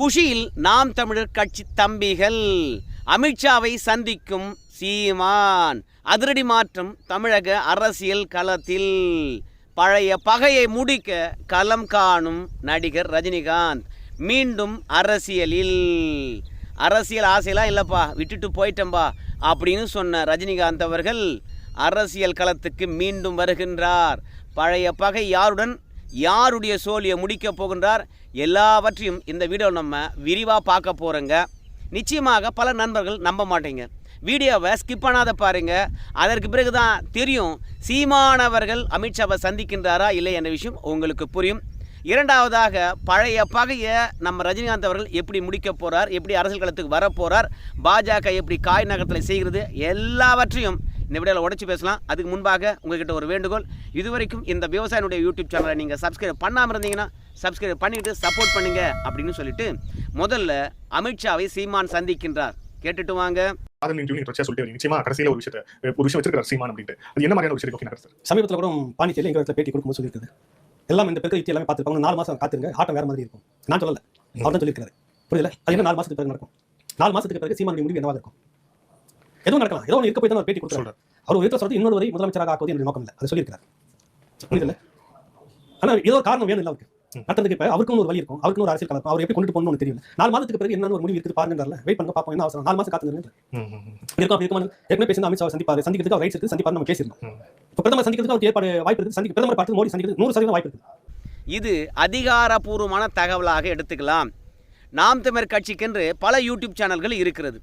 குஷியில் நாம் தமிழர் கட்சி தம்பிகள் அமித்ஷாவை சந்திக்கும் சீமான். அதிரடி மாற்றம் தமிழக அரசியல் களத்தில். பழைய பகையை முடிக்க களம் காணும் நடிகர் ரஜினிகாந்த். மீண்டும் அரசியலில். அரசியல் ஆசையெல்லாம் இல்லைப்பா விட்டுட்டு போயிட்டேன்பா அப்படின்னு சொன்ன ரஜினிகாந்த் அவர்கள் அரசியல் களத்துக்கு மீண்டும் வருகின்றார். பழைய பகை யாருடன் யாருடைய சோழியை முடிக்க போகின்றார்? எல்லாவற்றையும் இந்த வீடியோ நம்ம விரிவாக பார்க்க போகிறோங்க நிச்சயமாக பல நண்பர்கள் நம்ப மாட்டீங்க. வீடியோவை ஸ்கிப் பண்ணாத பாருங்க. அதற்கு பிறகு தான் தெரியும் சீமானவர்கள் அமித்ஷாவை சந்திக்கின்றாரா இல்லை என்ற விஷயம் உங்களுக்கு புரியும். இரண்டாவதாக பழைய பகையை நம்ம ரஜினிகாந்த் அவர்கள் எப்படி முடிக்க போகிறார் எப்படி அரசியல் களத்துக்கு வர போகிறார் பாஜக எப்படி காய் நகரத்தில் செய்கிறது எல்லாவற்றையும் இந்த வீடியோவில் உடச்சி பேசலாம். அதுக்கு முன்பாக உங்ககிட்ட ஒரு வேண்டுகோள். இதுவரைக்கும் இந்த விவசாயினுடைய யூடியூப் சேனலை நீங்கள் சப்ஸ்கிரைப் பண்ணாமல் இருந்தீங்கன்னா சப்ஸ்கிரைப் பண்ணிவிட்டு சப்போர்ட் பண்ணுங்க அப்படின்னு சொல்லிட்டு முதல்ல அமித்ஷாவை சீமான் சந்திக்கின்றார். கேட்டுட்டு வாங்க. காதல் இன்டர்வியூ நீங்க தொடர்ச்சியா சொல்லிட்டு வரீங்க. நிச்சயமா கடைசியில ஒரு விஷயத்தை ஒரு விஷயம் வச்சிருக்காரு சீமான் அப்படின்ட்டு. அது என்ன மாதிரியான ஒரு விஷயம் ஓகே சார்? சமீபத்தில் கூட பாண்டிச்சேரியில் எங்கள் இடத்துல பேட்டி கொடுக்கும்போது சொல்லியிருக்குது எல்லாம் இந்த பெருக்க எல்லாமே பார்த்துருப்பாங்க. நாலு மாதம் காத்துருங்க. ஆட்டம் வேற மாதிரி இருக்கும். நான் சொல்லல. அவர் தான் சொல்லியிருக்காரு புரியல? அது என்ன நாலு மாசத்துக்கு பிறகு நடக்கும். நாலு மாசத்துக்கு பிறகு சீமானுடைய முடிவு என்னவாக இருக்கும்? எதுவும் நடக்கலாம். ஏதோ ஒன்று இருக்க போய் தான் ஒரு பேட்டி கொடுத்துருக்காரு அவர் விதத்தில் சொல்றது இன்னொரு வரை முதலமைச்சராக ஆக்குவது என்னுடைய நோக்கம் இல்லை. அதை சொல்லியிருக்காரு புரியுதுல்ல? ஆனா ஏதோ ஒரு காரணம் வேணும் இல்லை அவருக்கு. நடந்ததுக்கு இப்ப அவருக்கும் ஒரு வழி இருக்கும். அவருக்கும் ஒரு அரசியல் கலப்பம் அவர் எப்படி கொண்டு போகணும்னு தெரியல. நாலு மாதத்துக்கு பிறகு என்ன ஒரு முடிவு இருக்குது பாருங்கல வெயிட் பண்ண பார்ப்போம் என்ன அவசரம்? நாலு மாசம் காத்துங்க இருக்கும் அப்படி இருக்கும் ஏற்கனவே பேசி அமித்ஷா சந்திப்பாரு. சந்திக்கிறதுக்கு அவர் ரைட்ஸ் சந்திப்பாரு நம்ம பேசியிருந்தோம் இப்போ பிரதமர் சந்திக்கிறதுக்கு அவருக்கு ஏற்பாடு வாய்ப்பு இருக்கு. சந்திக்க பிரதமர் பார்த்து மோடி சந்திக்கிறது நூறு சதவீதம் வாய்ப்பு இருக்கு. இது அதிகாரப்பூர்வமான தகவலாக எடுத்துக்கலாம். நாம் தமிழர் கட்சிக்கென்று பல யூடியூப் சேனல்கள் இருக்கிறது.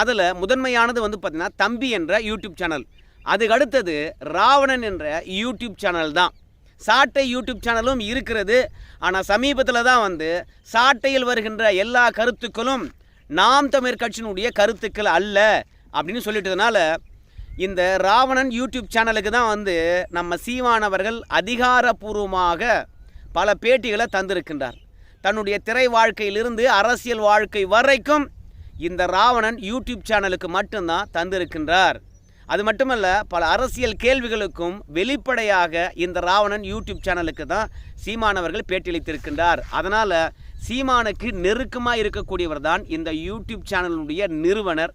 அதில் முதன்மையானது வந்து பார்த்திங்கன்னா தம்பி என்ற யூடியூப் சேனல் அதுக்கு அடுத்தது ராவணன் என்ற யூடியூப் சேனல் தான். சாட்டை யூடியூப் சேனலும் இருக்கிறது. ஆனால் சமீபத்தில் தான் வந்து சாட்டையில் வருகின்ற எல்லா கருத்துக்களும் நாம் தமிழ் கட்சியினுடைய கருத்துக்கள் அல்ல அப்படின்னு சொல்லிட்டதுனால இந்த ராவணன் யூடியூப் சேனலுக்கு தான் வந்து நம்ம சீமானவர்கள் அதிகாரபூர்வமாக பல பேட்டிகளை தந்திருக்கின்றார். தன்னுடைய திரை வாழ்க்கையிலிருந்து அரசியல் வாழ்க்கை வரைக்கும் இந்த ராவணன் யூடியூப் சேனலுக்கு மட்டும்தான் தந்திருக்கின்றார். அது மட்டுமல்ல பல அரசியல் கேள்விகளுக்கும் வெளிப்படையாக இந்த ராவணன் யூடியூப் சேனலுக்கு தான் சீமானவர்கள் பேட்டியளித்திருக்கின்றார். அதனால் சீமானுக்கு நெருக்கமாக இருக்கக்கூடியவர் தான் இந்த யூடியூப் சேனலுடைய நிறுவனர்.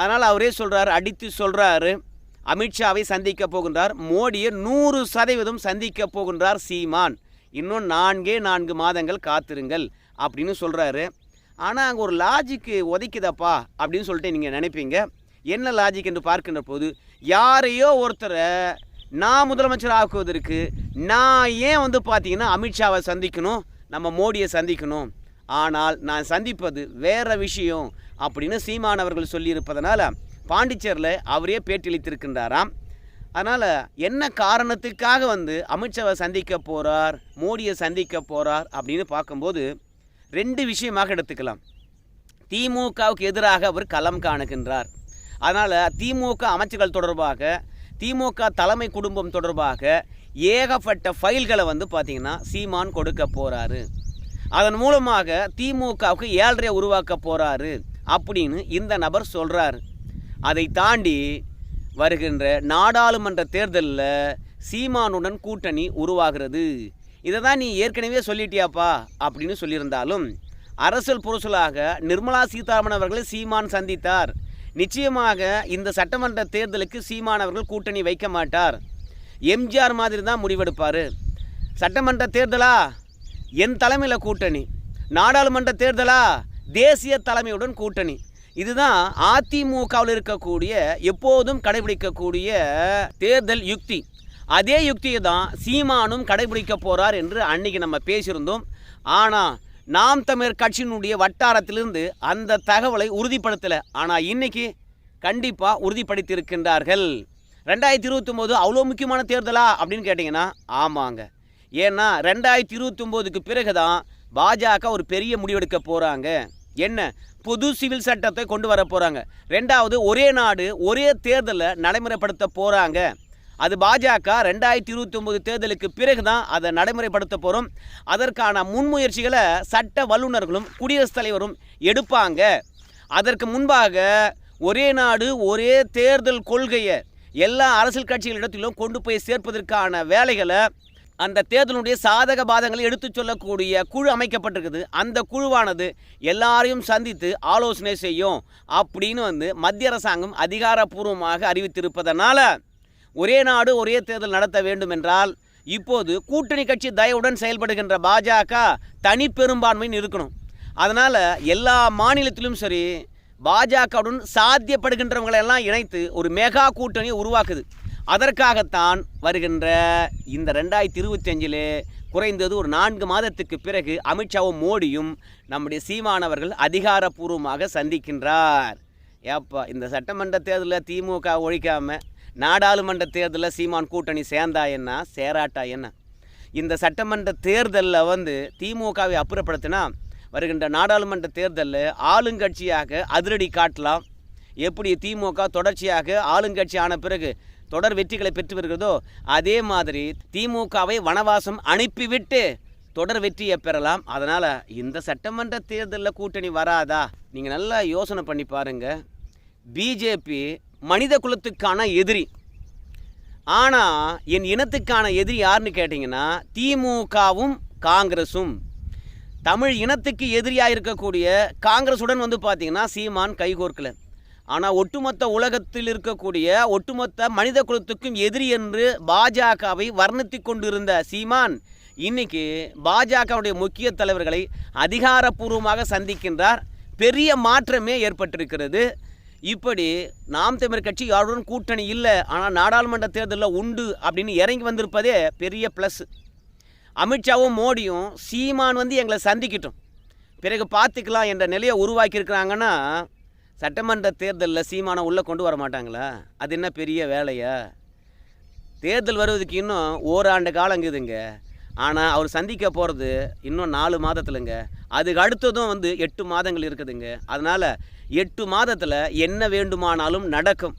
அதனால் அவரே சொல்கிறார் அடித்து சொல்கிறாரு அமித்ஷாவை சந்திக்க போகின்றார் மோடியை நூறு சதவீதம் சந்திக்க போகின்றார் சீமான். இன்னும் நான்கே நான்கு மாதங்கள் காத்திருங்கள் அப்படின்னு சொல்கிறாரு ஆனால் அங்கே ஒரு லாஜிக்கு உதைக்குதப்பா அப்படின்னு சொல்லிட்டு நீங்கள் நினைப்பீங்க. என்ன லாஜிக் என்று பார்க்கின்ற போது யாரையோ ஒருத்தரை நான் முதலமைச்சர் ஆக்குவதற்கு நான் ஏன் வந்து பார்த்தீங்கன்னா அமித்ஷாவை சந்திக்கணும் நம்ம மோடியை சந்திக்கணும். ஆனால் நான் சந்திப்பது வேற விஷயம் அப்படின்னு சீமானவர்கள் சொல்லியிருப்பதனால் பாண்டிச்சேரியில் அவரே பேட்டியளித்திருக்கின்றாராம் அதனால் என்ன காரணத்துக்காக வந்து அமித்ஷாவை சந்திக்க போகிறார் மோடியை சந்திக்க போகிறார் அப்படின்னு பார்க்கும்போது ரெண்டு விஷயமாக எடுத்துக்கலாம். திமுகவுக்கு எதிராக அவர் களம் காணுகின்றார். அதனால் திமுக அமைச்சர்கள் தொடர்பாக திமுக தலைமை குடும்பம் தொடர்பாக ஏகப்பட்ட ஃபைல்களை வந்து பார்த்திங்கன்னா சீமான் கொடுக்க போகிறாரு அதன் மூலமாக திமுகவுக்கு ஏழ்றையை உருவாக்க போகிறாரு அப்படின்னு இந்த நபர் சொல்கிறாரு அதை தாண்டி வருகின்ற நாடாளுமன்ற தேர்தலில் சீமானுடன் கூட்டணி உருவாகிறது. இதை தான் நீ ஏற்கனவே சொல்லிட்டியாப்பா அப்படின்னு சொல்லியிருந்தாலும் அரசியல் புரசலாக நிர்மலா சீதாராமன் அவர்களை சீமான் சந்தித்தார். நிச்சயமாக இந்த சட்டமன்ற தேர்தலுக்கு சீமானவர்கள் கூட்டணி வைக்க மாட்டார். எம்ஜிஆர் மாதிரி தான் முடிவெடுப்பார். சட்டமன்ற தேர்தலா? என் தலைமையில் கூட்டணி. நாடாளுமன்ற தேர்தலா? தேசிய தலைமையுடன் கூட்டணி. இதுதான் அதிமுகவில் இருக்கக்கூடிய எப்போதும் கடைபிடிக்கக்கூடிய தேர்தல் யுக்தி. அதே யுக்தியை தான் சீமானும் கடைபிடிக்க போகிறார் என்று அன்னைக்கு நம்ம பேசியிருந்தோம். ஆனால் நாம் தமிழர் கட்சியினுடைய வட்டாரத்திலிருந்து அந்த தகவலை உறுதிப்படுத்தலை. ஆனால் இன்னைக்கு கண்டிப்பாக உறுதிப்படுத்தியிருக்கின்றார்கள். ரெண்டாயிரத்தி இருபத்தொம்போது அவ்வளோ முக்கியமான தேர்தலா? அப்படின்னு கேட்டிங்கன்னா ஆமாங்க. ஏன்னா ரெண்டாயிரத்தி இருபத்தொம்போதுக்கு பிறகு தான் பாஜக ஒரு பெரிய முடிவெடுக்க போகிறாங்க என்ன? புது சிவில் சட்டத்தை கொண்டு வர போகிறாங்க ரெண்டாவது ஒரே நாடு ஒரே தேர்தலை நடைமுறைப்படுத்த போகிறாங்க அது பாஜக ரெண்டாயிரத்தி இருபத்தி ஒன்பது தேர்தலுக்கு பிறகு தான் அதை நடைமுறைப்படுத்த போகிறோம் அதற்கான முன்முயற்சிகளை சட்ட வல்லுநர்களும் குடியரசுத் தலைவரும் எடுப்பாங்க. அதற்கு முன்பாக ஒரே நாடு ஒரே தேர்தல் கொள்கையை எல்லா அரசியல் கட்சிகளிடத்திலும் கொண்டு போய் சேர்ப்பதற்கான வேலைகளை அந்த தேர்தலுடைய சாதக பாதங்களை எடுத்துச் சொல்லக்கூடிய குழு அமைக்கப்பட்டிருக்குது. அந்த குழுவானது எல்லாரையும் சந்தித்து ஆலோசனை செய்யும் அப்படின்னு வந்து மத்திய அரசாங்கம் அதிகாரப்பூர்வமாக அறிவித்திருப்பதனால ஒரே நாடு ஒரே தேர்தல் நடத்த வேண்டும் என்றால் இப்போது கூட்டணி கட்சி தயவுடன் செயல்படுகின்ற பாஜக தனி பெரும்பான்மைன்னு இருக்கணும். அதனால் எல்லா மாநிலத்திலும் சரி பாஜகவுடன் சாத்தியப்படுகின்றவங்களை எல்லாம் இணைத்து ஒரு மெகா கூட்டணியை உருவாக்குது. அதற்காகத்தான் வருகின்ற இந்த ரெண்டாயிரத்தி இருபத்தஞ்சிலே குறைந்தது ஒரு நான்கு மாதத்துக்கு பிறகு அமித்ஷாவும் மோடியும் நம்முடைய சீமானவர்கள் அதிகாரப்பூர்வமாக சந்திக்கின்றார். ஏப்பா இந்த சட்டமன்ற தேர்தலில் திமுக ஒழிக்காமல் நாடாளுமன்ற தேர்தலில் சீமான் கூட்டணி சேர்ந்தா என்ன? சேராட்டா என்ன? இந்த சட்டமன்ற தேர்தலில் வந்து திமுகவை அப்புறப்படுத்தினா வருகின்ற நாடாளுமன்ற தேர்தலில் ஆளுங்கட்சியாக அதிரடி காட்டலாம். எப்படி திமுக தொடர்ச்சியாக ஆளுங்கட்சி ஆன பிறகு தொடர் வெற்றிகளை பெற்று வருகிறதோ அதே மாதிரி திமுகவை வனவாசம் அனுப்பிவிட்டு தொடர் வெற்றியை பெறலாம். அதனால் இந்த சட்டமன்ற தேர்தலில் கூட்டணி வராதா? நீங்கள் நல்லா யோசனை பண்ணி பாருங்கள் பிஜேபி மனித குலத்துக்கான எதிரி. ஆனால் என் இனத்துக்கான எதிரி யாருன்னு கேட்டிங்கன்னா திமுகவும் காங்கிரஸும் தமிழ் இனத்துக்கு எதிரியாக இருக்கக்கூடிய காங்கிரஸுடன் வந்து பார்த்திங்கன்னா சீமான் கைகோர்க்கல. ஆனால் ஒட்டுமொத்த உலகத்தில் இருக்கக்கூடிய ஒட்டுமொத்த மனித குலத்துக்கும் எதிரி என்று பாஜகவை வர்ணித்து கொண்டிருந்த சீமான் இன்னைக்கு பாஜகவுடைய முக்கிய தலைவர்களை அதிகாரப்பூர்வமாக சந்திக்கின்றார். பெரிய மாற்றமே ஏற்பட்டிருக்கிறது. இப்படி நாம் தமிழர் கட்சி யாருடன் கூட்டணி இல்லை ஆனால் நாடாளுமன்ற தேர்தலில் உண்டு அப்படின்னு இறங்கி வந்திருப்பதே பெரிய ப்ளஸ் அமித்ஷாவும் மோடியும் சீமான் வந்து எங்களை சந்திக்கட்டும். பிறகு பார்த்துக்கலாம் என்ற நிலையை உருவாக்கியிருக்கிறாங்கன்னா சட்டமன்ற தேர்தலில் சீமானை உள்ளே கொண்டு வர மாட்டாங்களா? அது என்ன பெரிய வேலையா? தேர்தல் வருவதுக்கு இன்னும் ஓராண்டு காலங்குதுங்க ஆனால் அவர் சந்திக்க போகிறது இன்னும் நாலு மாதத்துலங்க. அதுக்கு அடுத்ததும் வந்து எட்டு மாதங்கள் இருக்குதுங்க. அதனால் எட்டு மாதத்தில் என்ன வேண்டுமானாலும் நடக்கும்.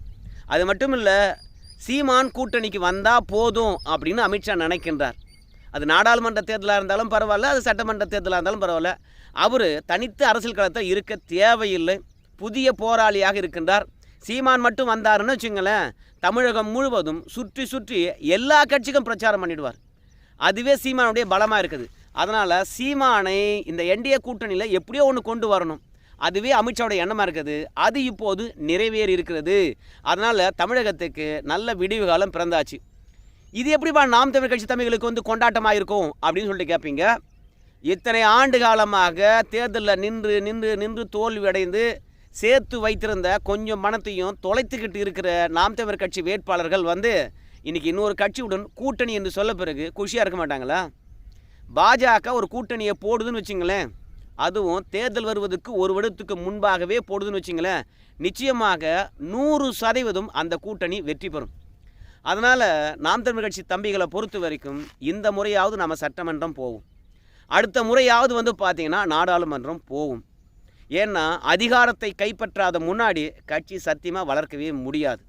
அது மட்டும் இல்லை சீமான் கூட்டணிக்கு வந்தால் போதும் அப்படின்னு அமித்ஷா நினைக்கின்றார். அது நாடாளுமன்ற தேர்தலாக இருந்தாலும் பரவாயில்ல அது சட்டமன்ற தேர்தலாக இருந்தாலும் பரவாயில்ல. அவர் தனித்து அரசியல் களத்தில் இருக்க தேவையில்லை. புதிய போராளியாக இருக்கின்றார். சீமான் மட்டும் வந்தாருன்னு வச்சுங்களேன் தமிழகம் முழுவதும் சுற்றி சுற்றி எல்லா கட்சிக்கும் பிரச்சாரம் பண்ணிடுவார். அதுவே சீமானுடைய பலமாக இருக்குது. அதனால் சீமானை இந்த என்டிஏ கூட்டணியில் எப்படியோ ஒன்று கொண்டு வரணும். அதுவே அமித்ஷாவோட எண்ணமாக இருக்குது. அது இப்போது நிறைவேறி இருக்கிறது. அதனால் தமிழகத்துக்கு நல்ல விடிவு காலம் பிறந்தாச்சு. இது எப்படிப்பா நாம் தமிழ் கட்சி தமிழ்களுக்கு வந்து கொண்டாட்டமாக இருக்கும் அப்படின்னு சொல்லிட்டு கேட்பீங்க இத்தனை ஆண்டு காலமாக தேர்தலில் நின்று நின்று நின்று தோல்வி அடைந்து சேர்த்து வைத்திருந்த கொஞ்சம் பணத்தையும் தொலைத்துக்கிட்டு இருக்கிற நாம் தமிழர் கட்சி வேட்பாளர்கள் வந்து இன்றைக்கி இன்னொரு கட்சியுடன் கூட்டணி என்று சொல்ல பிறகு குஷியாக இருக்க மாட்டாங்களா? பாஜக ஒரு கூட்டணியை போடுதுன்னு வச்சுங்களேன். அதுவும் தேர்தல் வருவதற்கு ஒரு வருடத்துக்கு முன்பாகவே போடுதுன்னு வச்சுங்களேன். நிச்சயமாக நூறு சதவீதம் அந்த கூட்டணி வெற்றி பெறும். அதனால் நாம் தமிழ் கட்சி தம்பிகளை பொறுத்த வரைக்கும் இந்த முறையாவது நம்ம சட்டமன்றம் போகும் அடுத்த முறையாவது வந்து பார்த்திங்கன்னா நாடாளுமன்றம் போகும் ஏன்னா அதிகாரத்தை கைப்பற்றாத முன்னாடி கட்சி சத்தியமாக வளர்க்கவே முடியாது.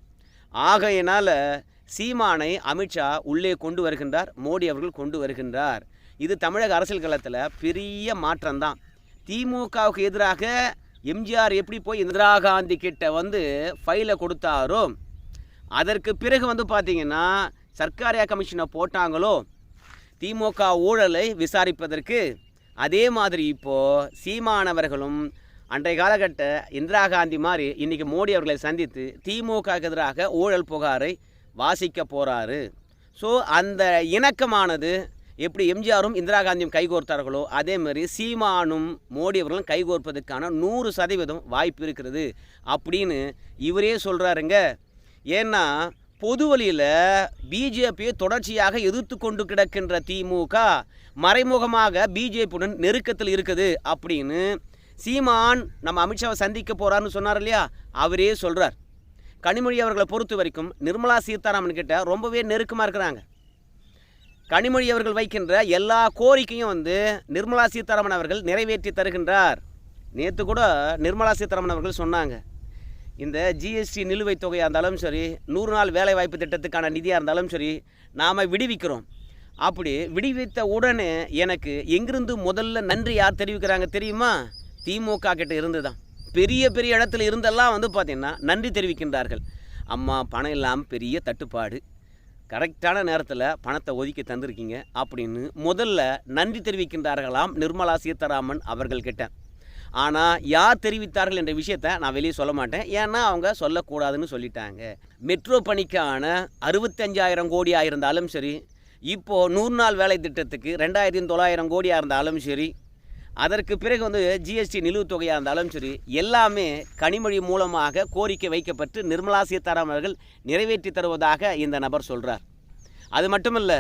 ஆகையினால் சீமானை அமித்ஷா உள்ளே கொண்டு வருகின்றார் மோடி அவர்கள் கொண்டு வருகின்றார். இது தமிழக அரசியல் களத்தில் பெரிய மாற்றம்தான். திமுகவுக்கு எதிராக எம்ஜிஆர் எப்படி போய் இந்திரா காந்தி கிட்ட வந்து ஃபைலை கொடுத்தாரோ அதற்கு பிறகு வந்து பார்த்தீங்கன்னா சர்க்காரியா கமிஷனை போட்டாங்களோ திமுக ஊழலை விசாரிப்பதற்கு அதே மாதிரி இப்போது சீமானவர்களும் அன்றைய காலகட்ட இந்திரா காந்தி மாதிரி இன்றைக்கி மோடி அவர்களை சந்தித்து திமுகவுக்கு எதிராக ஊழல் புகாரை வாசிக்க போகிறாரு ஸோ அந்த இணக்கமானது எப்படி எம்ஜிஆரும் இந்திரா காந்தியும் கைகோர்த்தார்களோ அதேமாதிரி சீமானும் மோடி அவர்களும் கைகோர்ப்பதற்கான நூறு சதவீதம் வாய்ப்பு இருக்கிறது அப்படின்னு இவரே சொல்கிறாருங்க ஏன்னா பொது வழியில் பிஜேபியை தொடர்ச்சியாக எதிர்த்து கொண்டு கிடக்கின்ற திமுக மறைமுகமாக பிஜேபியுடன் நெருக்கத்தில் இருக்குது அப்படின்னு சீமான் நம்ம அமித்ஷாவை சந்திக்க போகிறான்னு சொன்னார் இல்லையா? அவரே சொல்கிறார் கனிமொழி அவர்களை பொறுத்த வரைக்கும் நிர்மலா சீதாராமன் கிட்ட ரொம்பவே நெருக்கமாக இருக்கிறாங்க. கனிமொழி அவர்கள் வைக்கின்ற எல்லா கோரிக்கையும் வந்து நிர்மலா சீதாராமன் அவர்கள் நிறைவேற்றி தருகின்றார். நேற்று கூட நிர்மலா சீதாராமன் அவர்கள் சொன்னாங்க. இந்த ஜிஎஸ்டி நிலுவைத் தொகையாக இருந்தாலும் சரி நூறு நாள் வேலைவாய்ப்பு திட்டத்துக்கான நிதியாக இருந்தாலும் சரி நாம் விடுவிக்கிறோம். அப்படி விடுவித்த உடனே எனக்கு எங்கிருந்து முதல்ல நன்றி யார் தெரிவிக்கிறாங்க தெரியுமா? திமுக கிட்ட இருந்து தான் பெரிய பெரிய இடத்துல இருந்தெல்லாம் வந்து பார்த்திங்கன்னா நன்றி தெரிவிக்கின்றார்கள். அம்மா பணம் இல்லாமல் பெரிய தட்டுப்பாடு. கரெக்டான நேரத்தில் பணத்தை ஒதுக்கி தந்திருக்கீங்க அப்படின்னு முதல்ல நன்றி தெரிவிக்கின்றார்களாம் நிர்மலா சீதாராமன் அவர்கள் கிட்ட ஆனால் யார் தெரிவித்தார்கள் என்ற விஷயத்தை நான் வெளியே சொல்ல மாட்டேன். ஏன்னா அவங்க சொல்லக்கூடாதுன்னு சொல்லிட்டாங்க. மெட்ரோ பணிக்கான அறுபத்தஞ்சாயிரம் கோடியாக இருந்தாலும் சரி இப்போது நூறு நாள் வேலை திட்டத்துக்கு ரெண்டாயிரத்தி தொள்ளாயிரம் கோடியாக இருந்தாலும் சரி அதற்கு பிறகு வந்து ஜிஎஸ்டி நிலுவைத் தொகையாக இருந்தாலும் சரி எல்லாமே கனிமொழி மூலமாக கோரிக்கை வைக்கப்பட்டு நிர்மலா சீதாராமன் அவர்கள் நிறைவேற்றி தருவதாக இந்த நபர் சொல்கிறார் அது மட்டுமல்ல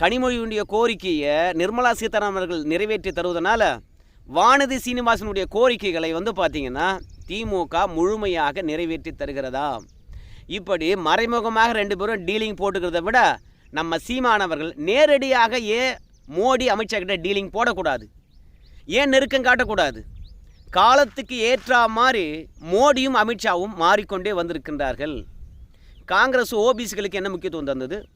கனிமொழியுடைய கோரிக்கையை நிர்மலா சீதாராமன் அவர்கள் நிறைவேற்றி தருவதனால வானதி சீனிவாசனுடைய கோரிக்கைகளை வந்து பார்த்திங்கன்னா திமுக முழுமையாக நிறைவேற்றி தருகிறதா? இப்படி மறைமுகமாக ரெண்டு பேரும் டீலிங் போட்டுக்கிறத விட நம்ம சீமானவர்கள் நேரடியாக மோடி அமைச்சர்கிட்ட டீலிங் போடக்கூடாது. ஏன் நெருக்கம் காட்டக்கூடாது? காலத்துக்கு ஏற்றா மாதிரி மோடியும் அமித்ஷாவும் மாறிக்கொண்டே வந்திருக்கின்றார்கள். காங்கிரஸ் ஓபிசிகளுக்கு என்ன முக்கியத்துவம் தந்தது?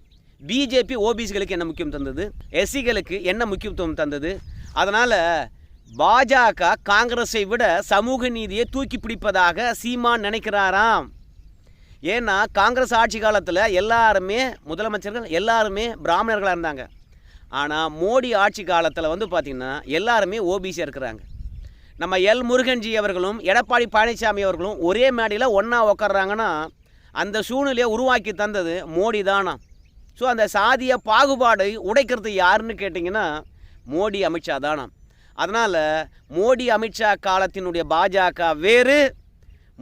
பிஜேபி ஓபிசிகளுக்கு என்ன முக்கியம் தந்தது? எஸ்சிகளுக்கு என்ன முக்கியத்துவம் தந்தது? அதனால் பாஜக காங்கிரஸை விட சமூக நீதியை தூக்கி பிடிப்பதாக சீமான் நினைக்கிறாராம். ஏன்னா காங்கிரஸ் ஆட்சி காலத்தில் எல்லாருமே முதலமைச்சர்கள் எல்லாருமே பிராமணர்களாக இருந்தாங்க. ஆனால் மோடி ஆட்சி காலத்தில் வந்து பார்த்திங்கன்னா எல்லாருமே ஓபிசியாக இருக்கிறாங்க. நம்ம எல் முருகன்ஜி அவர்களும் எடப்பாடி பழனிசாமி அவர்களும் ஒரே மேடையில் ஒன்றா உக்காடுறாங்கன்னா அந்த சூழ்நிலையை உருவாக்கி தந்தது மோடி தானா? ஸோ அந்த சாதிய பாகுபாடை உடைக்கிறது யாருன்னு கேட்டிங்கன்னா மோடி அமித்ஷா தானா? அதனால் மோடி அமித்ஷா காலத்தினுடைய பாஜக வேறு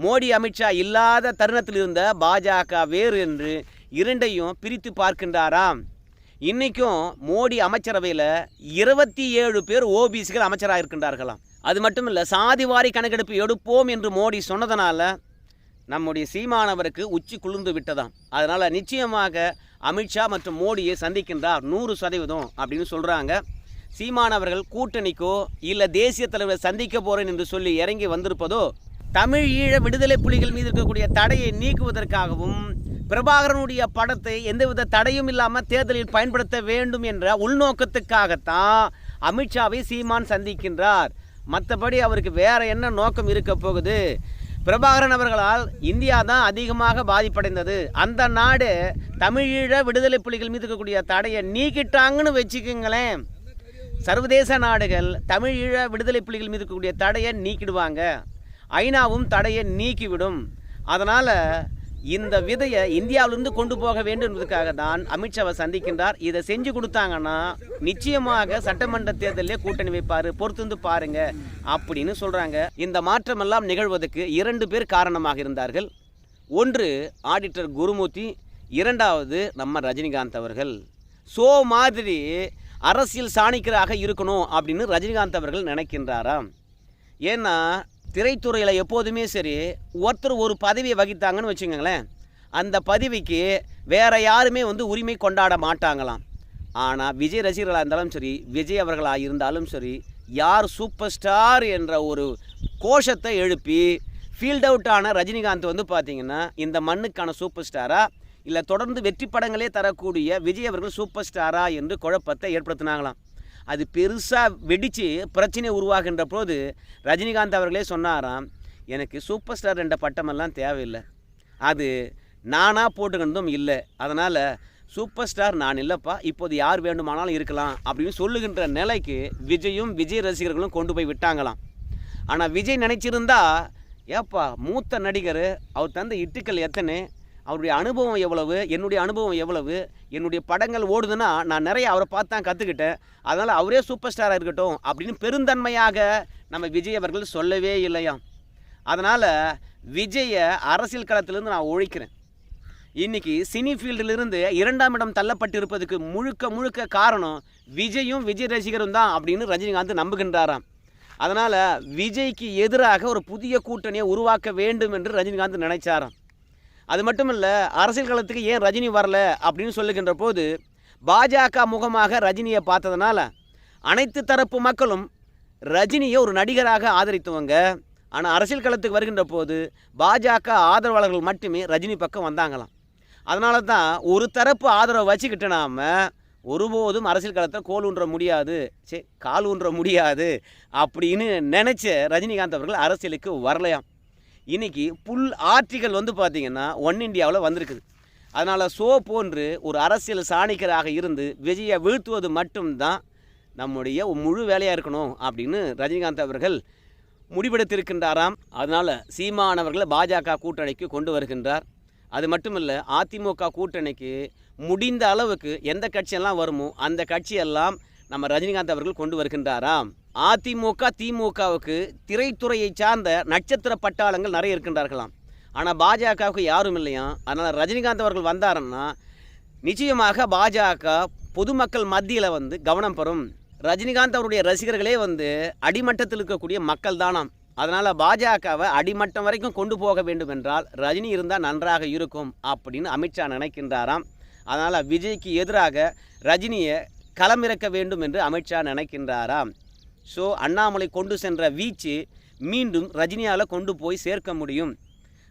மோடி அமித்ஷா இல்லாத தருணத்தில் இருந்த பாஜக வேறு என்று இரண்டையும் பிரித்து பார்க்கின்றாராம். இன்றைக்கும் மோடி அமைச்சரவையில் இருபத்தி ஏழு பேர் ஓபிசிகள் அமைச்சராக இருக்கின்றார்களாம் அது மட்டும் இல்லை சாதிவாரி கணக்கெடுப்பு எடுப்போம் என்று மோடி சொன்னதனால நம்முடைய சீமானவருக்கு உச்சி குளிர்ந்து விட்டதாம். அதனால் நிச்சயமாக அமித்ஷா மற்றும் மோடியை சந்திக்கின்றார் நூறு சதவீதம் அப்படின்னு சொல்கிறாங்க சீமானவர்கள் கூட்டணிக்கோ இல்லை தேசிய தலைவரை சந்திக்க போகிறேன் என்று சொல்லி இறங்கி வந்திருப்பதோ தமிழ் ஈழ விடுதலை புலிகள் மீது இருக்கக்கூடிய தடையை நீக்குவதற்காகவும் பிரபாகரனுடைய படத்தை எந்தவித தடையும் இல்லாமல் தேர்தலில் பயன்படுத்த வேண்டும் என்ற உள்நோக்கத்துக்காகத்தான் அமித்ஷாவை சீமான் சந்திக்கின்றார். மற்றபடி அவருக்கு வேறு என்ன நோக்கம் இருக்க போகுது? பிரபாகரன் அவர்களால் இந்தியா தான் அதிகமாக பாதிப்படைந்தது. அந்த நாடு தமிழீழ விடுதலை புலிகள் மீது இருக்கக்கூடிய தடையை நீக்கிட்டாங்கன்னு வச்சுக்கோங்களேன். சர்வதேச நாடுகள் தமிழீழ விடுதலை புலிகள் மீது இருக்கக்கூடிய தடையை நீக்கிடுவாங்க. ஐநாவும் தடையை நீக்கிவிடும். அதனால் இந்த விதையை இந்தியாவிலிருந்து கொண்டு போக வேண்டும் என்பதற்காக தான் அமித்ஷாவை சந்திக்கின்றார். இதை செஞ்சு கொடுத்தாங்கன்னா நிச்சயமாக சட்டமன்ற தேர்தலிலே கூட்டணி வைப்பார். பொறுத்திருந்து பாருங்க அப்படின்னு சொல்கிறாங்க இந்த மாற்றமெல்லாம் நிகழ்வதற்கு இரண்டு பேர் காரணமாக இருந்தார்கள். ஒன்று ஆடிட்டர் குருமூர்த்தி இரண்டாவது நம்ம ரஜினிகாந்த் அவர்கள். ஸோ மாதிரி அரசியல் சாணிக்கராக இருக்கணும் அப்படின்னு ரஜினிகாந்த் அவர்கள் நினைக்கின்றாராம். ஏன்னா திரைத்துறையில் எப்போதுமே சரி ஒருத்தர் ஒரு பதவியை வகித்தாங்கன்னு வச்சுக்கோங்களேன். அந்த பதவிக்கு வேறு யாருமே வந்து உரிமை கொண்டாட மாட்டாங்களாம். ஆனால் விஜய் ரசிகர்களாக இருந்தாலும் சரி விஜய் அவர்களாக இருந்தாலும் சரி யார் சூப்பர் ஸ்டார் என்ற ஒரு கோஷத்தை எழுப்பி ஃபீல்ட் அவுட் ஆன ரஜினிகாந்த் வந்து பார்த்திங்கன்னா இந்த மண்ணுக்கான சூப்பர் ஸ்டாராக இல்லை தொடர்ந்து வெற்றி படங்களே தரக்கூடிய விஜய் அவர்கள் சூப்பர் ஸ்டாரா என்று குழப்பத்தை ஏற்படுத்தினாங்களாம். அது பெருசாக வெடித்து பிரச்சனை உருவாகின்ற போது ரஜினிகாந்த் அவர்களே சொன்னாராம் எனக்கு சூப்பர் ஸ்டார் என்ற பட்டமெல்லாம் தேவையில்லை. அது நானாக போட்டுக்கினதும் இல்லை. அதனால் சூப்பர் ஸ்டார் நான் இல்லைப்பா. இப்போது யார் வேண்டுமானாலும் இருக்கலாம். அப்படின்னு சொல்லுகின்ற நிலைக்கு விஜயும் விஜய் ரசிகர்களும் கொண்டு போய் விட்டாங்களாம். ஆனால் விஜய் நினச்சிருந்தா ஏப்பா மூத்த நடிகர் அவர் தந்த இட்டுக்கள் எத்தனை? அவருடைய அனுபவம் எவ்வளவு என்னுடைய அனுபவம் எவ்வளவு என்னுடைய படங்கள் ஓடுதுன்னா நான் நிறைய அவரை பார்த்து தான் கற்றுக்கிட்டேன் அதனால் அவரே சூப்பர் ஸ்டாராக இருக்கட்டும் அப்படின்னு பெருந்தன்மையாக நம்ம விஜய் அவர்கள் சொல்லவே இல்லையாம். அதனால் விஜயை அரசியல் களத்திலேருந்து நான் ஒழிக்கிறேன். இன்றைக்கி சினி ஃபீல்டிலிருந்து இரண்டாம் இடம் தள்ளப்பட்டிருப்பதுக்கு முழுக்க முழுக்க காரணம் விஜயும் விஜய் ரசிகரும் தான் அப்படின்னு ரஜினிகாந்த் நம்புகின்றாராம். அதனால் விஜய்க்கு எதிராக ஒரு புதிய கூட்டணியை உருவாக்க வேண்டும் என்று ரஜினிகாந்த் நினைச்சாராம். அது மட்டும் இல்லை அரசியல் களத்துக்கு ஏன் ரஜினி வரல அப்படின்னு சொல்லுகின்ற போது பாஜக முகமாக ரஜினியை பார்த்ததுனால அனைத்து தரப்பு மக்களும் ரஜினியை ஒரு நடிகராக ஆதரித்துவங்க. ஆனால் அரசியல் களத்துக்கு வருகின்ற போது பாஜக ஆதரவாளர்கள் மட்டுமே ரஜினி பக்கம் வந்தாங்களாம். அதனால தான் ஒரு தரப்பு ஆதரவை வச்சுக்கிட்டு நாம ஒருபோதும் அரசியல் களத்தை கோல் ஊன்ற முடியாது. சே கால் ஊன்ற முடியாது அப்படின்னு நினச்ச ரஜினிகாந்த் அவர்கள் அரசியலுக்கு வரலையாம். இன்றைக்கி புல் ஆர்டிகல் வந்து பார்த்திங்கன்னா ஒன் இண்டியாவில் வந்திருக்குது. அதனால் சோ போன்று ஒரு அரசியல் சாணிக்கராக இருந்து விஜயை வீழ்த்துவது மட்டும்தான் நம்முடைய முழு வேலையாக இருக்கணும் அப்படின்னு ரஜினிகாந்த் அவர்கள் முடிவெடுத்திருக்கின்றாராம். அதனால் சீமானவர்களை பாஜக கூட்டணிக்கு கொண்டு வருகின்றார். அது மட்டும் இல்லை அதிமுக கூட்டணிக்கு முடிந்த அளவுக்கு எந்த கட்சியெல்லாம் வருமோ அந்த கட்சியெல்லாம் நம்ம ரஜினிகாந்த் அவர்கள் கொண்டு வருகின்றாராம். அதிமுக திமுகவுக்கு திரைத்துறையை சார்ந்த நட்சத்திர பட்டாளங்கள் நிறைய இருக்கின்றார்களாம். ஆனால் பாஜகவுக்கு யாரும் இல்லையா? அதனால் ரஜினிகாந்த் அவர்கள் வந்தாருன்னா நிச்சயமாக பாஜக பொதுமக்கள் மத்தியில் வந்து கவனம் பெறும். ரஜினிகாந்த் அவருடைய ரசிகர்களே வந்து அடிமட்டத்தில் இருக்கக்கூடிய மக்கள் தானாம். அதனால் பாஜகவை அடிமட்டம் வரைக்கும் கொண்டு போக வேண்டும் என்றால் ரஜினி இருந்தால் நன்றாக இருக்கும் அப்படின்னு அமித்ஷா நினைக்கின்றாராம். அதனால் விஜய்க்கு எதிராக ரஜினியை களமிறக்க வேண்டும் என்று அமித்ஷா நினைக்கின்றாராம். ஸோ அண்ணாமலை கொண்டு சென்ற வீச்சு மீண்டும் ரஜினியால் கொண்டு போய் சேர்க்க முடியும்.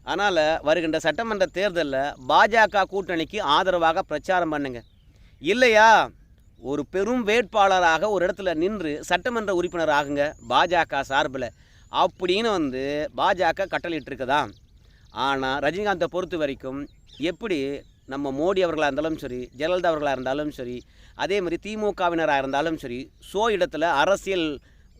அதனால் வருகின்ற சட்டமன்ற தேர்தலில் பாஜக கூட்டணிக்கு ஆதரவாக பிரச்சாரம் பண்ணுங்க. இல்லையா? ஒரு பெரும் வேட்பாளராக ஒரு இடத்துல நின்று சட்டமன்ற உறுப்பினர் ஆகுங்க பாஜக சார்பில். அப்படின்னு வந்து பாஜக கட்டளையிட்டிருக்குதா ஆனால் ரஜினிகாந்தை பொறுத்த வரைக்கும் எப்படி நம்ம மோடி அவர்களாக இருந்தாலும் சரி ஜெயலலிதா அவர்களாக இருந்தாலும் சரி அதே மாதிரி திமுகவினராக இருந்தாலும் சரி சோ இடத்துல அரசியல்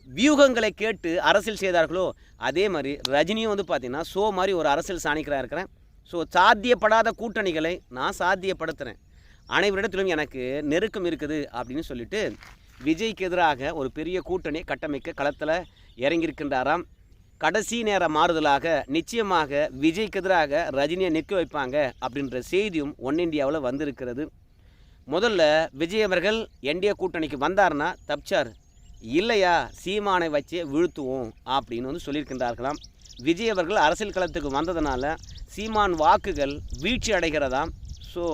வியூகங்களை கேட்டு அரசியல் செய்தார்களோ அதே மாதிரி ரஜினியும் வந்து பார்த்திங்கன்னா சோ மாதிரி ஒரு அரசியல் சாணிக்கராக இருக்கிறேன். ஸோ சாத்தியப்படாத கூட்டணிகளை நான் சாத்தியப்படுத்துகிறேன் அனைவரிடத்திலும் எனக்கு நெருக்கம் இருக்குது அப்படின்னு சொல்லிட்டு விஜய்க்கு எதிராக ஒரு பெரிய கூட்டணி கட்டமைக்க களத்தில் இறங்கியிருக்கின்றாராம் கடைசி நேர மாறுதலாக நிச்சயமாக விஜய்க்கு எதிராக ரஜினியை நிற்க வைப்பாங்க அப்படின்ற செய்தியும் ஒன் இந்தியாவில் வந்திருக்கிறது. முதல்ல விஜய் அவர்கள் என்டிஏ கூட்டணிக்கு வந்தார்னா தப்பிச்சார். இல்லையா சீமானை வச்சு வீழ்த்துவோம் அப்படின்னு வந்து சொல்லியிருக்கின்றார்களாம். விஜய் அவர்கள் அரசியல் களத்துக்கு வந்ததுனால சீமான் வாக்குகள் வீழ்ச்சி அடைகிறதாம். ஸோ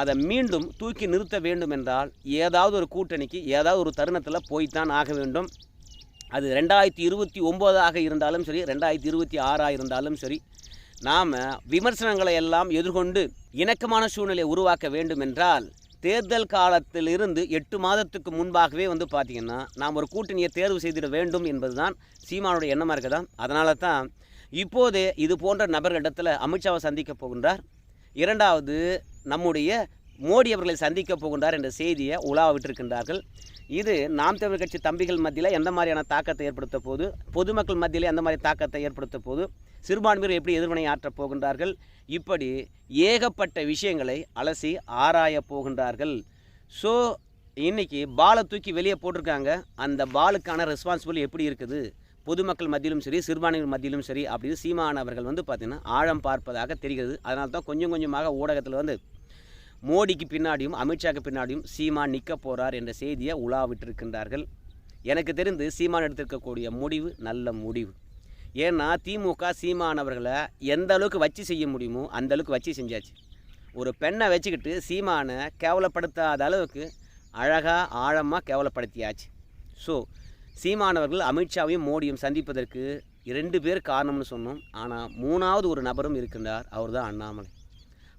அதை மீண்டும் தூக்கி நிறுத்த வேண்டும் என்றால் ஏதாவது ஒரு கூட்டணிக்கு ஏதாவது ஒரு தருணத்தில் போய்த்தான் ஆக வேண்டும். அது ரெண்டாயிரத்தி இருபத்தி ஒம்போதாக இருந்தாலும் சரி ரெண்டாயிரத்தி இருபத்தி ஆறாக இருந்தாலும் சரி நாம் விமர்சனங்களை எல்லாம் எதிர்கொண்டு இணக்கமான சூழ்நிலையை உருவாக்க வேண்டும் என்றால் தேர்தல் காலத்திலிருந்து எட்டு மாதத்துக்கு முன்பாகவே வந்து பார்த்திங்கன்னா நாம் ஒரு கூட்டணியை தேர்வு செய்திட வேண்டும் என்பதுதான் சீமானுடைய எண்ணமாக இருக்குதா அதனால தான் இப்போதே இது போன்ற நபர்களிடத்தில் அமித்ஷாவை சந்திக்க போகின்றார். இரண்டாவது நம்முடைய மோடி அவர்களை சந்திக்க போகின்றார் என்ற செய்தியை உலா விட்டிருக்கின்றார்கள். இது நாம் தமிழ் கட்சி தம்பிகள் மத்தியில் எந்த மாதிரியான தாக்கத்தை ஏற்படுத்த போது பொதுமக்கள் மத்தியில் எந்த மாதிரி தாக்கத்தை ஏற்படுத்த போது சிறுபான்மையினர் எப்படி எதிர்வினை ஆற்றப் போகின்றார்கள்? இப்படி ஏகப்பட்ட விஷயங்களை அலசி ஆராயப் போகின்றார்கள். ஸோ இன்னைக்கு பாலை தூக்கி வெளியே போட்டிருக்காங்க. அந்த பாலுக்கான ரெஸ்பான்சிபிள் எப்படி இருக்குது? பொதுமக்கள் மத்தியிலும் சரி சிறுபான்மையினர் மத்தியிலும் சரி அப்படின்னு சீமான் அவர்கள் வந்து பார்த்திங்கன்னா ஆழம் பார்ப்பதாக தெரிகிறது. அதனால தான் கொஞ்சம் கொஞ்சமாக ஊடகத்தில் வந்து மோடிக்கு பின்னாடியும் அமித்ஷாக்கு பின்னாடியும் சீமான் நிற்க போகிறார் என்ற செய்தியை உலாவிட்டிருக்கின்றார்கள். எனக்கு தெரிந்து சீமான் எடுத்திருக்கக்கூடிய முடிவு நல்ல முடிவு. ஏன்னா திமுக சீமான் அவர்களை எந்த அளவுக்கு வச்சு செய்ய முடியுமோ அந்த அளவுக்கு வச்சு செஞ்சாச்சு. ஒரு பெண்ணை வச்சுக்கிட்டு சீமானை கேவலப்படுத்தாத அளவுக்கு அழகாக ஆழமாக கேவலப்படுத்தியாச்சு. ஸோ சீமானவர்கள் அமித்ஷாவையும் மோடியும் சந்திப்பதற்கு இரண்டு பேர் காரணம்னு சொன்னோம். ஆனால் மூணாவது ஒரு நபரும் இருக்கின்றார். அவர் தான் அண்ணாமலை.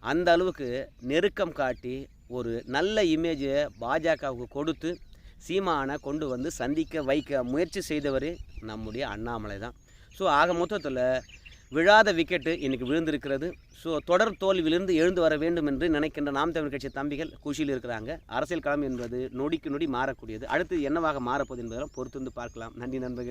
அந்த அளவுக்கு நெருக்கம் காட்டி ஒரு நல்ல இமேஜை பாஜகவுக்கு கொடுத்து சீமானை கொண்டு வந்து சந்திக்க வைக்க முயற்சி செய்தவர் நம்முடைய அண்ணாமலை தான். ஸோ ஆக மொத்தத்தில் விழாத விக்கெட்டு இன்றைக்கி விழுந்திருக்கிறது. ஸோ தொடர் தோல்வியிலிருந்து எழுந்து வர வேண்டும் என்று நினைக்கின்ற நாம் தமிழ் கட்சி தம்பிகள் குஷியில் இருக்கிறாங்க. அரசியல் களம் என்பது நொடிக்கு நொடி மாறக்கூடியது. அடுத்து என்னவாக மாறப்போகுது என்பதெல்லாம் பொறுத்து வந்து பார்க்கலாம். நன்றி நண்பர்கள்.